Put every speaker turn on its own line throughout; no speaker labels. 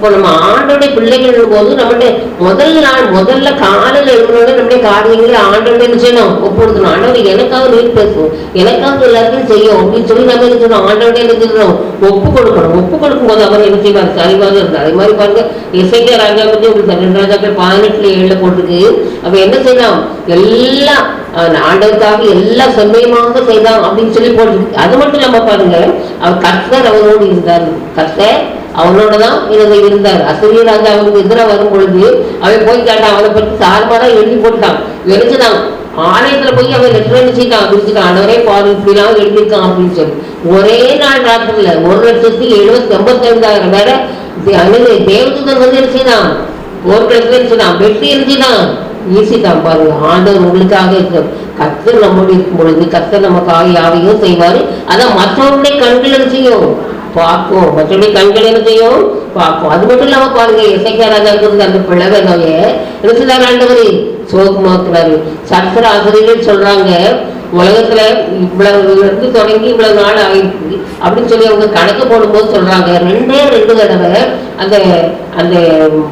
இப்போ நம்ம ஆண்டோடைய பிள்ளைகள் போது நம்மளுடைய முதல் நாள் முதல்ல காலையில் எழுந்தோட நம்முடைய காரியங்களை ஆண்டோட என்ன செய்யணும் ஒப்புடுத்தணும். ஆண்டவர் எனக்காக நீர் பேசும் எனக்காக எல்லாருக்கும் செய்யும் அப்படின்னு சொல்லி நம்ம என்ன செய்யணும்? ஆண்டோட என்ன செய்யணும்? ஒப்பு கொடுக்கணும். ஒப்பு கொடுக்கும் போது அவர் என்ன செய்வார்? சரிவாக இருந்தார். அதே மாதிரி பாருங்க இசைக்க ராஜா பத்தி உங்களுக்கு ரெண்டு ராஜாக்கள் பதினெட்டுல ஏழுல போட்டிருக்கு. அப்ப என்ன செய்யலாம் எல்லாம் ஆண்டவருக்காக எல்லாம் செம்மையமாக செய்தான் அப்படின்னு சொல்லி போட்டிருக்கு. அது மட்டும் நம்ம பாருங்க அவர் கர்த்தர் அவரோடு இருந்தார். கர்த்தர் அவனோட தான் இவங்க இருந்தார். அசிரிய ராஜா அவனுக்கு எதிராக வரும் பொழுது அவன் போய் கேட்டான். அவனை பற்றி சார்பாக எழுதி போட்டான் எழுதினான். ஆலயத்துல போய் அவன் லெட்டர் அடிச்சுட்டான் குறிச்சுட்டான் ஆண்டவரே பாரு இப்படிலாம் எழுதியிருக்கான் அப்படின்னு சொல்லி. ஒரே நாள் ராத்திரில ஒரு லட்சத்தி எழுபத்தி எண்பத்தைந்தாயிரம் பேரை அங்கே தேவதூதன் வந்து எழுச்சினான் ஒரு லட்சம் இருந்துச்சுதான் வெட்டி இருந்துச்சுதான் ஈசிதான் பாருங்க ஆண்டவர் உங்களுக்காக இருக்கிற கத்தர் நம்முடைய இருக்கும் பொழுது கத்தர் நமக்காக யாவையும் செய்வாரு. அதான் மற்றவருடைய கண்கள் என்ன செய்யும்? பார்க்கும் மற்றபடி கண்கள் என்னத்தையும் பார்ப்போம் பார்க்கும் அது மட்டும் இல்லாம பாருங்க இசைக்கா இருக்கிறது அந்த பிளவை நோய என்ன ஆண்டவர் சோகமாக்குறாரு சர்க்கர ஆசிரியர்கள் சொல்றாங்க. உலகத்துல இவ்வளவு இருந்து தொடங்கி இவ்வளவு நாள் ஆயிடுச்சு. அப்படின்னு சொல்லி அவங்க கணக்கு போடும்போது சொல்றாங்க. ரெண்டே ரெண்டு தடவை அந்த அந்த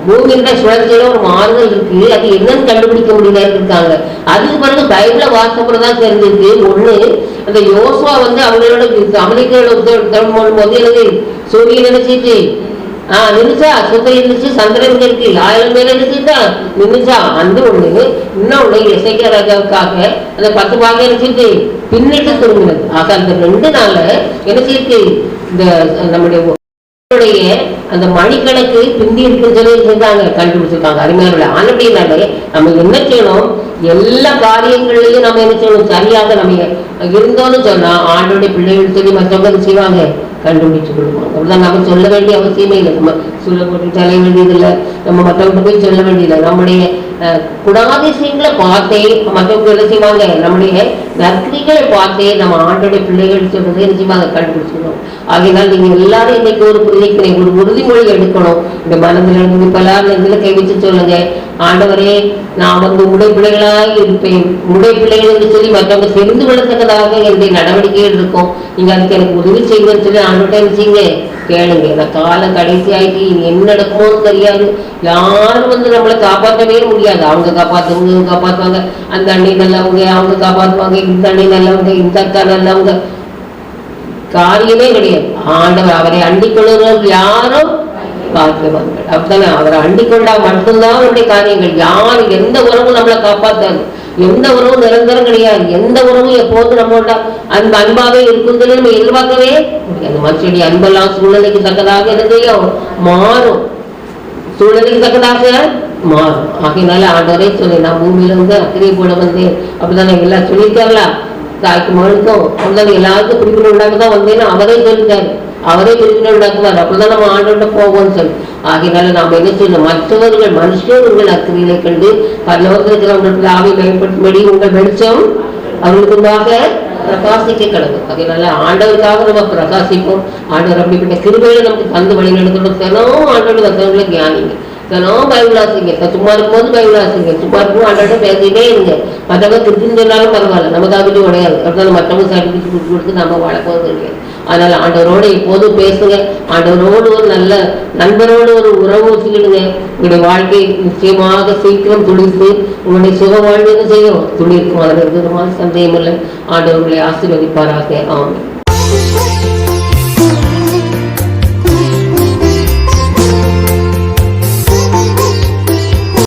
பூமியோட சுழற்சியில ஒரு மாறுதல் இருக்கு. அது என்னன்னு கண்டுபிடிக்க முடியல இருக்காங்க. அதுக்கு பிறகு பைபிள வாசப்பட தான் தெரிஞ்சிருக்கு. ஒண்ணு அந்த யோசுவா வந்து அவங்களோட அமெரிக்கரோட போது எனக்கு சூரியன் நினைச்சிட்டு ஆஹ் நின்றுச்சா சுத்தம் இருந்துச்சு சந்திரன் இருக்கு. ஆயிரம் பேர் நினைச்சுட்டா நின்றுச்சா அந்த ஒண்ணு இன்னொன்னு இசைக்க ராஜாவுக்காக அந்த பத்து பாகம் நினைச்சிட்டு பின்னிட்டு திரும்பினது. ஆக அந்த ரெண்டு நாள நினைச்சிருக்கு இந்த நம்முடைய அந்த மணிக்கணக்கு பிந்தி இருக்குன்னு சொல்லி செஞ்சாங்க கண்டுபிடிச்சிருக்காங்க. அருமையான ஆனப்படினாலே நம்ம என்ன செய்யணும்? எல்லா காரியங்கள்லயும் நம்ம என்ன செய்யணும்? சரியாக நம்ம இருந்தோம்னு சொன்னா ஆண்டோடைய பிள்ளைகள் சொல்லி மற்றவங்க செய்வாங்க. கண்டுபிடிச்சு கொடுப்போம் அப்படிதான் நம்ம சொல்ல வேண்டிய அவசியமே இல்லை. நம்ம சொல்ல போட்டு சொல்ல வேண்டியதில்லை. நம்ம மற்றவங்க போய் சொல்ல வேண்டியதில்லை. நம்முடைய அஹ், குணாதிசயங்களை பார்த்தே மற்றவங்க என்ன செய்வாங்க? நம்முடைய நற்கிரிகளை பார்த்தே நம்ம ஆண்டோடைய பிள்ளைகள் சொல்றது என்ன செய்வாங்க? கண்டுபிடிச்சிடணும் ஆகையினால் நீங்க எல்லாரும் இன்னைக்கு ஒரு புரிதிக்கிறேன் ஒரு உறுதிமொழி எடுக்கணும். இந்த மனதில் இருந்து பலார் நெஞ்சில கை வச்சு சொல்லுங்க. ஆண்டவரே நான் வந்து உடை பிள்ளைகளாக இருப்பேன். உடை பிள்ளைகள் என்று சொல்லி மற்றவங்க தெரிந்து கொள்ளத்தக்கதாக என்னுடைய நடவடிக்கைகள் இருக்கும். நீங்க அதுக்கு எனக்கு உதவி செய்யுங்கன்னு சொல்லி ஆண்டோட்ட என்ன செய்யுங்க? கேளுங்க. நான் காலம் கடைசி ஆகி என்ன நடக்குமோன்னு தெரியாது. யாரும் வந்து நம்மளை காப்பாற்றவே முடியாது. அவங்க காப்பாற்றுவாங்க இவங்க காப்பாற்றுவாங்க அந்த அண்ணி நல்லவங்க அவங்க காப்பாற்றுவாங்க இந்த அண்ணி நல்லவங்க இந்த அக்கா நல்லவங்க. காரியமே கிடையாது. ஆண்டவர் அவரை அண்டிக் யாரும் பாக்கியவான்கள் அப்படித்தானே? அவரை அண்டிக்கொண்டா மட்டும்தான் அவருடைய காரியங்கள். யார் எந்த உறவும் நம்மளை காப்பாத்தாது. எந்த உறவும் நிரந்தரம் கிடையாது. எந்த உறவும் எப்போது நம்மளோட அந்த அன்பாவே இருக்கும் நம்ம எதிர்பார்க்கவே அந்த மனுஷனுடைய அன்பெல்லாம் சூழ்நிலைக்கு தக்கதாக என்ன மாறும். சூழ்நிலைக்கு தக்கதாக மாறும் ஆகையினால ஆண்டவரே சொல்லி நான் பூமியில வந்து அக்கிரியை போட வந்தேன். அப்படிதானே எல்லாம் சொல்லியிருக்காங்களா? தாய்க்கு மகனுக்கும் அப்படிதான் எல்லாருக்கும் குறிப்பிட உண்டாக்க தான் வந்தேன்னு அவரே சொல்லிட்டாரு. அவரே குறிப்பிட உண்டாக்குவார். அப்படிதான் நம்ம ஆண்டோட போவோம்னு சொல்லி. ஆகையினால நாம் என்ன செய்யணும்? மற்றவர்கள் மனுஷர்கள் அக்கிரியிலை கண்டு பல்லவர்கள் இருக்கிறவங்களுக்கு ஆவி பயன்படுத்தும்படி உங்கள் வெளிச்சம் அவர்களுக்குண்டாக பிரகாசிக்க கிடக்கும் அதனால ஆண்டவருக்காக நம்ம பிரகாசிப்போம். ஆண்டவர் அப்படிப்பட்ட கிருபையில நமக்கு தந்து வழி நடத்தணும் தினமும் ஆண்டோட தத்தவங்களை தியானிங்க. தினம் பைபிள் வாசிங்க இப்ப சும்மா இருக்கும்போது பைபிள் வாசிங்க சும்மா இருக்கும் ஆண்டோட பேசிட்டே இருங்க மற்றவங்க திருச்சின்னு சொன்னாலும் பரவாயில்ல. நமக்கு அப்படி கிடையாது அதனால மற்றவங்க சர்டிஃபிகேட் கொடுத்து கொடுத்து நம்ம வளர்க்கவும் போகிறது கிடையாது அதனால ஆண்டவரோட எப்போதும் பேசுங்க. ஆண்டவரோடு ஒரு நல்ல நண்பரோடு ஒரு உறவு வச்சுக்கிடுங்க. உங்களுடைய வாழ்க்கை நிச்சயமாக சீக்கிரம் துளிர்த்து உங்களுடைய சுக வாழ்வு செய்யும்? துளிர்க்கும். அதில் இருக்கிற மாதிரி சந்தேகம் இல்லை. ஆண்டவர்களை ஆசீர்வதிப்பாராக. ஆமாம்